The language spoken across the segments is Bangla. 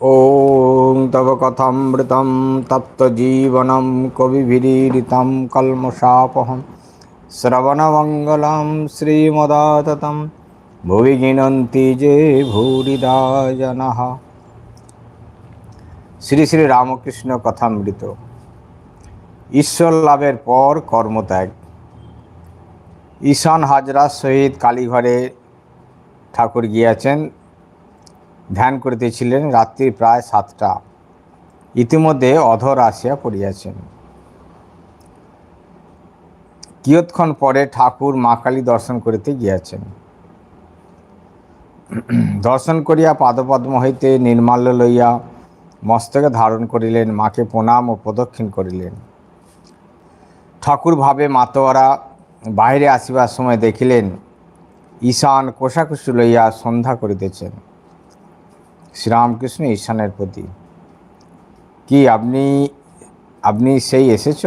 ॐ तव कथामृतं तप्तजीवनं कविभिरीडितं कल्मषापहं শ্রবণমঙ্গলম শ্রীমদাততম ভুবি গিনন্তি যে ভূরিদা জনঃ শ্রী শ্রী রামকৃষ্ণ কথামৃত ঈশ্বর লাভের পর কর্মত্যাগ ঈশান হাজরা সহিত কালীঘরে ঠাকুর গিয়াছেন, ধ্যান করিতেছিলেন রাত্রি প্রায় সাতটা। ইতিমধ্যে অধর আসিয়া পড়িয়াছেন। কিয়ৎক্ষণ পরে ঠাকুর মা কালী দর্শন করিতে গিয়াছেন। দর্শন করিয়া পাদপদ্ম হইতে নির্মাল্য লইয়া মস্তকে ধারণ করিলেন, মাকে প্রণাম ও প্রদক্ষিণ করিলেন। ঠাকুর ভাবে মাতোয়ারা বাহিরে আসিবার সময় দেখিলেন ঈশান কোষাকুষি লইয়া সন্ধ্যা করিতেছেন। শ্রীরামকৃষ্ণ ঈশানের প্রতি, কি আপনি আপনি সেই এসেছ?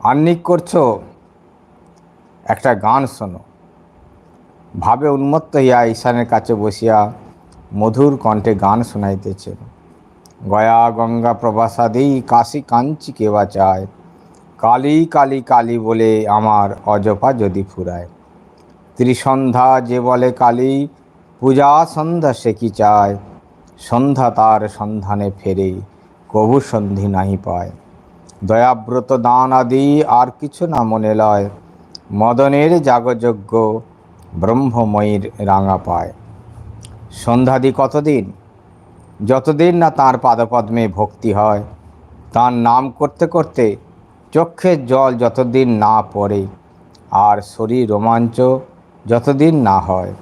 আন্নিক করছ? একটা গান শোনো। ভাবে উন্মত্ত হইয়া ঈশানের কাছে বসিয়া মধুর কণ্ঠে গান শোনাইতেছেন। গয়া গঙ্গা প্রভাসাদেই কাশী কাঞ্চি কেবা চায়, কালী কালী কালী বলে আমার অজপা যদি ফুরায়। ত্রিসন্ধ্যা যে বলে কালী, পূজা সন্ধ্যা সে কি চায়? সন্ধ্যা তার সন্ধানে ফেরে, কবু সন্ধি নাহি পায়। দয়াব্রত দান আদি আর কিছু না মনে লয়। মদনের যাগযজ্ঞ ব্রহ্মময়ীর রাঙা পায়। সন্ধ্যাদি কতদিন? যতদিন না তার পাদপদ্মে ভক্তি হয়। তার নাম করতে করতে চক্ষের জল যতদিন না পড়ে, আর শরীর রোমাঞ্চ যতদিন না হয়।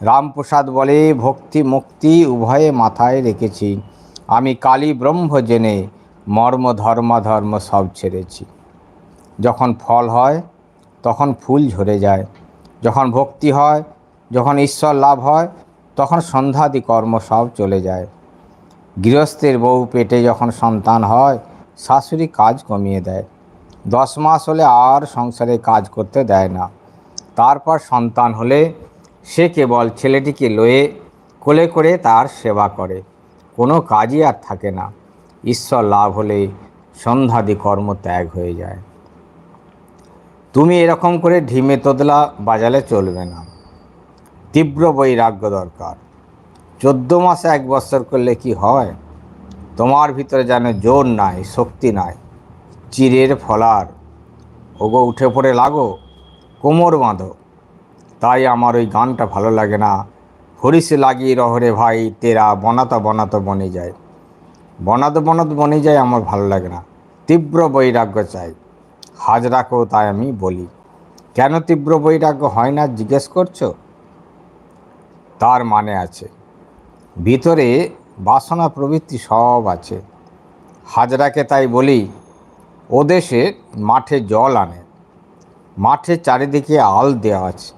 রামপ্রসাদ বলে, ভক্তি মুক্তি উভয়ে মাথায় রেখেছি। আমি কালী ব্রহ্ম জেনে মর্ম ধর্মাধর্ম সব ছেড়েছি। যখন ফল হয়, তখন ফুল ঝরে যায়। যখন ভক্তি হয়, যখন ঈশ্বর লাভ হয়, তখন সন্ধ্যাদি কর্ম সব চলে যায়। গৃহস্থের বউ পেটে যখন সন্তান হয়, শাশুড়ি কাজ কমিয়ে দেয়। দশ মাস হলে আর সংসারে কাজ করতে দেয় না। তারপর সন্তান হলে সে কেবল ছেলেটিকে লয়ে কোলে করে তার সেবা করে। কোনো কাজই আর থাকে না। ঈশ্বর লাভ হলে সন্ধ্যাদি কর্ম ত্যাগ হয়ে যায়। তুমি এরকম করে ঢিমে তোদলা বাজালে চলবে না। তীব্র বৈরাগ্য দরকার। চোদ্দ মাসে এক বছর করলে কি হয়? তোমার ভিতরে যেন জোর নাই, শক্তি নাই। চিরের ফলার। ওগো, উঠে পড়ে লাগো। কোমর বাঁধো। তাই আমার ওই গানটা ভালো লাগে না। হরিষে লাগিয়ে রহরে ভাই, তেরা বনাত বনাত বনে যায়। বনাত বনাত বনে যায় আমার ভালো লাগে না। তীব্র বৈরাগ্য চাই। হাজরাকেও তাই আমি বলি। কেন তীব্র বৈরাগ্য হয় না জিজ্ঞেস করছ? তার মানে আছে। ভিতরে বাসনা প্রবৃত্তি সব আছে। হাজরাকে তাই বলি, ওদেশে মাঠে জল আনে। মাঠের চারিদিকে আল দেওয়া আছে।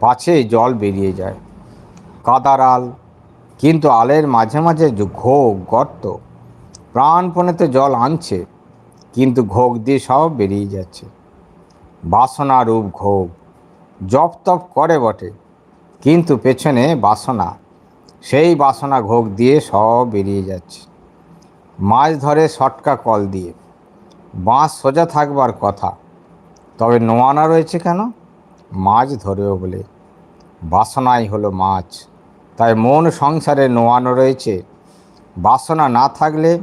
পাছে জল বেরিয়ে যায়। কাদার আল, কিন্তু আলের মাঝে মাঝে ঘোগ গর্ত প্রাণপণে তো জল আনছে, কিন্তু ঘোগ দিয়ে সব বেরিয়ে যাচ্ছে। বাসনা রূপ ঘোগ জপ তপ করে বটে, কিন্তু পেছনে বাসনা, সেই বাসনা ঘোগ দিয়ে সব বেরিয়ে যাচ্ছে। মাছ ধরে সটকা কল দিয়ে, বাঁশ সোজা থাকবার কথা তবে নোয়ানা রয়েছে কেন? মাছ ধরেও বলে। বাসনাই হলো মাছ। তাই মন সংসারে নোয়ানো রয়েছে। বাসনা না থাকলে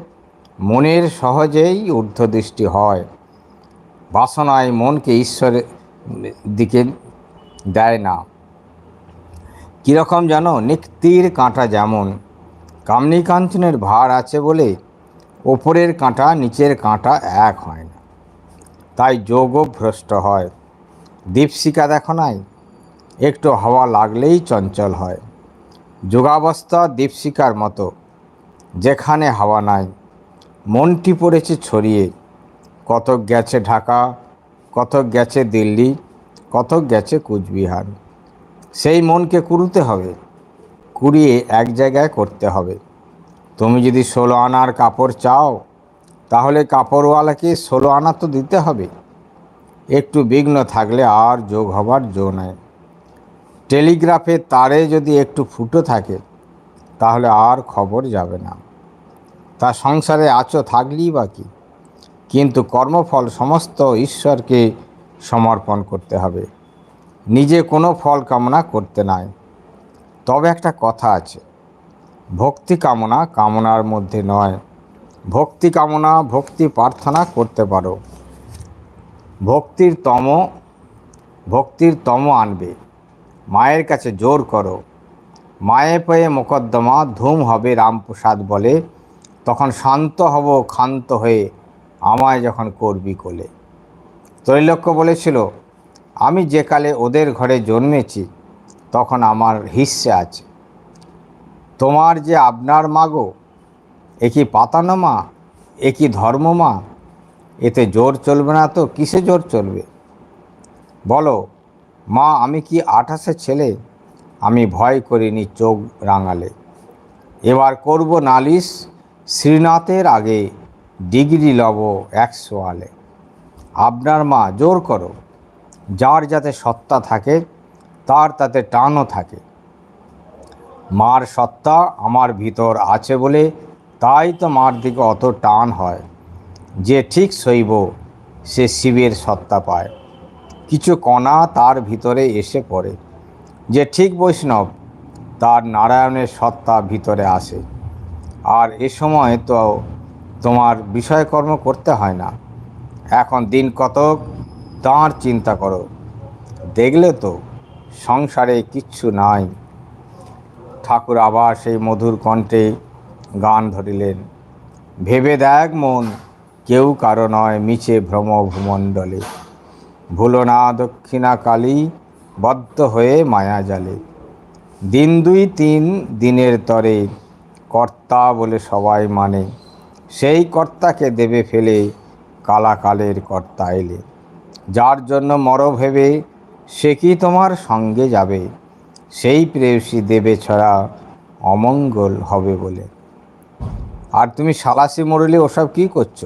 মনের সহজেই ঊর্ধ্বদৃষ্টি হয়। বাসনায় মনকে ঈশ্বরের দিকে দেয় না। কীরকম জানো নিক্তির কাঁটা যেমন। কামনি কাঞ্চনের ভার আছে বলে ওপরের কাঁটা নিচের কাঁটা এক হয় না। তাই যোগও ভ্রষ্ট হয়। দীপশিকা দেখো নাই? একটু হাওয়া লাগলেই চঞ্চল হয়। যোগাবস্থা দীপশিকার মতো, যেখানে হাওয়া নাই। মনটি পড়েছে ছড়িয়ে। কতক গেছে ঢাকা, কতক গেছে দিল্লি, কতক গেছে কুচবিহার। সেই মনকে কুড়ুতে হবে, কুড়িয়ে এক জায়গায় করতে হবে। তুমি যদি ষোলো আনার কাপড় চাও তাহলে কাপড়ওয়ালাকে ষোলো আনা তো দিতে হবে। একটু বিঘ্ন থাকলে আর যোগ হবার জো নাই। টেলিগ্রাফের তারে যদি একটু ফুটো থাকে, তাহলে আর খবর যাবে না। তা সংসারে আছো থাকলেই বা কি? কিন্তু কর্মফল সমস্ত ঈশ্বরকে সমর্পণ করতে হবে। নিজে কোনো ফল কামনা করতে নাই। তবে একটা কথা আছে, ভক্তি কামনা কামনার মধ্যে নয়। ভক্তি কামনা, ভক্তি প্রার্থনা করতে পারো। ভক্তির তম ভক্তির তম আনবে। মায়ের কাছে জোর করো। মায়ে পেয়ে মোকদ্দমা ধুম হবে রামপ্রসাদ বলে। তখন শান্ত হব, ক্ষান্ত হয়ে আমায় যখন করবি কোলে। ত্রৈলক্য বলেছিল, আমি যে কালে ওদের ঘরে জন্মেছি, তখন আমার হিস্সে আছে। তোমার যে আপনার মাগো এ কি পাতানো মা এতে জোর চলবে না তো কিসে জোর চলবে? বলো, মা, আমি কি আঠাশে ছেলে? আমি ভয় করিনি চোখ রাঙালে। এবার করব নালিশ শ্রীনাথের আগে, ডিগ্রি লব একশো আলে আপনার মা, জোর করো। যার যাতে সত্তা থাকে, তার তাতে টানও থাকে। মার সত্তা আমার ভিতর আছে বলে তাই তো মার দিকে অত টান হয়, যে ঠিক শৈব সে শিবের সত্তা পায়। কিছু কণা তার ভিতরে এসে পড়ে, যে ঠিক বৈষ্ণব তার নারায়ণের সত্তা ভিতরে আসে। আর এ সময় তো তোমার বিষয়কর্ম করতে হয় না। এখন দিন কতক তাঁর চিন্তা করো, দেখলে তো সংসারে কিচ্ছু নাই। ঠাকুর আবার সেই মধুর কণ্ঠে গান ধরিলেন। ভেবে দেখ মন, কেউ কারও নয় মিছে ভ্রম ভূমণ্ডলে ভুলো না দক্ষিণা কালী বদ্ধ হয়ে মায়া জালে দিন দুই তিন দিনের তরে কর্তা বলে সবাই মানে সেই কর্তাকে দেবে ফেলে কালাকালের কর্তা এলে। যার জন্য মর ভেবে সে কি তোমার সঙ্গে যাবে? সেই প্রেয়সী দেবে ছড়া অমঙ্গল হবে বলে। আর তুমি সালাসি মরলে ওসব কি করছ?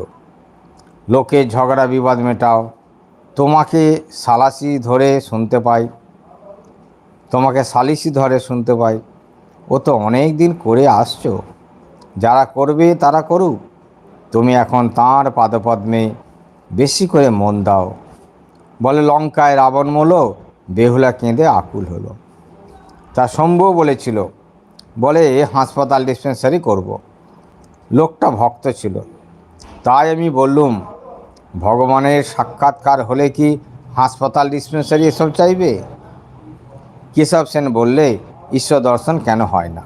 লোকে ঝগড়া, বিবাদ মেটাও। তোমাকে সালাসি ধরে শুনতে পাই। তোমাকে সালিসি ধরে শুনতে পাই। ও তো অনেক দিন করে আসছো। যারা করবে তারা করুক। তুমি এখন তাঁর পাদপদ্মে বেশি করে মন দাও। বলে লঙ্কায় রাবণ মলো, বেহুলা কেঁদে আকুল হলো। তা শম্ভু বলেছিল, বলে হাসপাতাল ডিসপেন্সারি করব। লোকটা ভক্ত ছিল। তাই আমি বললুম, ভগবানের সাক্ষাৎকার হলে কি হাসপাতাল ডিসপেন্সারি এসব চাইবে? কেশব সেন বললে, ঈশ্বর দর্শন কেন হয় না?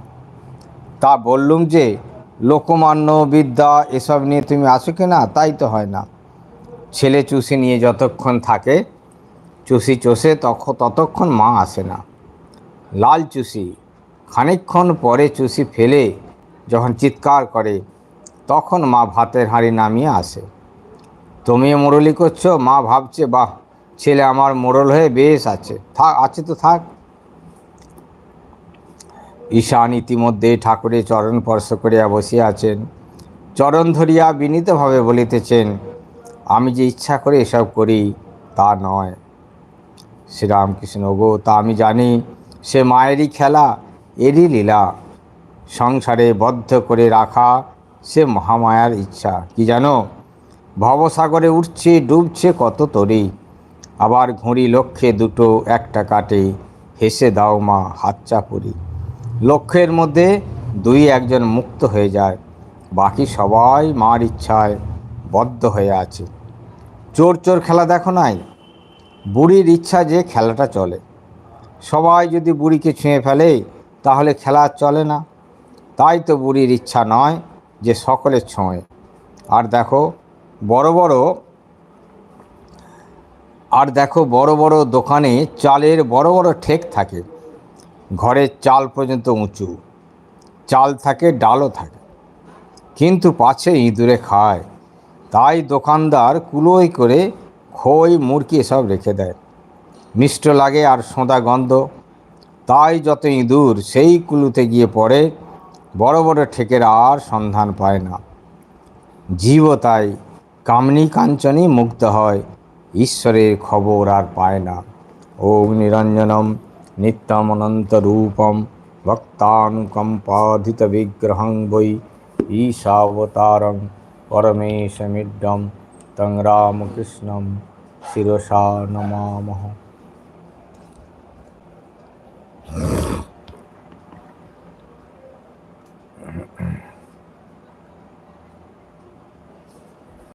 তা বললুম যে, লোকমান্য বিদ্যা এসব নিয়ে তুমি আসো কি না? তাই তো হয় না। ছেলে চুষি নিয়ে যতক্ষণ থাকে, চুষি চষে তখন ততক্ষণ মা আসে না। লাল চুষি, খানিকক্ষণ পরে চুষি ফেলে যখন চিৎকার করে তখন মা ভাতের হাঁড়ি নামিয়ে আসে। তুমি মোরলি করছ? মা ভাবছে, বাহ, ছেলে আমার মোড়ল হয়ে বেশ আছে। থাক, আছে তো থাক। ঈশান ইতিমধ্যে ঠাকুরের চরণ স্পর্শ করিয়া বসিয়া আছেন। চরণ ধরিয়া বিনীতভাবে বলিতেছেন, আমি যে ইচ্ছা করে এসব করি, তা নয়। শ্রীরামকৃষ্ণ গো তা আমি জানি, সে মায়েরই খেলা, এরই লীলা। সংসারে বদ্ধ করে রাখা সে মহামায়ার ইচ্ছা। কি জানো? ভবসাগরে উঠছে, ডুবছে কত তরি। আবার ঘুড়ি লক্ষ্যে দুটো, একটা কাটে। হেসে দাও মা হাতচা পরি লক্ষ্যের মধ্যে দুই একজন মুক্ত হয়ে যায়। বাকি সবাই মার ইচ্ছায় বদ্ধ হয়ে আছে। চোর চোর খেলা দেখো নাই? বুড়ির ইচ্ছা যে খেলাটা চলে। সবাই যদি বুড়িকে ছুঁয়ে ফেলে, তাহলে খেলা চলে না। তাই তো বুড়ির ইচ্ছা নয় যে সকলের ছয় আর দেখো, বড় বড়, আর দেখো, বড় বড় দোকানে চালের বড় বড় ঠেক থাকে। ঘরের চাল পর্যন্ত উঁচু, চাল থাকে, ডালও থাকে। কিন্তু পাছে ইঁদুরে খায়। তাই দোকানদার কুলোই করে খই মুরকি এসব রেখে দেয়। মিষ্ট লাগে আর সোঁদা গন্ধ। তাই যত ইঁদুর সেই কুলুতে গিয়ে পড়ে। বড় বড় ঠেকের আর সন্ধান পায় না। জীব তাই কামনি কাঞ্চনে মুগ্ধ হয়, ঈশ্বরের খবর আর পায় না। ওম নিরঞ্জনম নিত্যমনন্তরূপম ভক্তানুকম্পাধিত বিগ্রহং বৈ ঈশাবতারং পরমেশমিডম তং রামকৃষ্ণম শিরসা নমামহ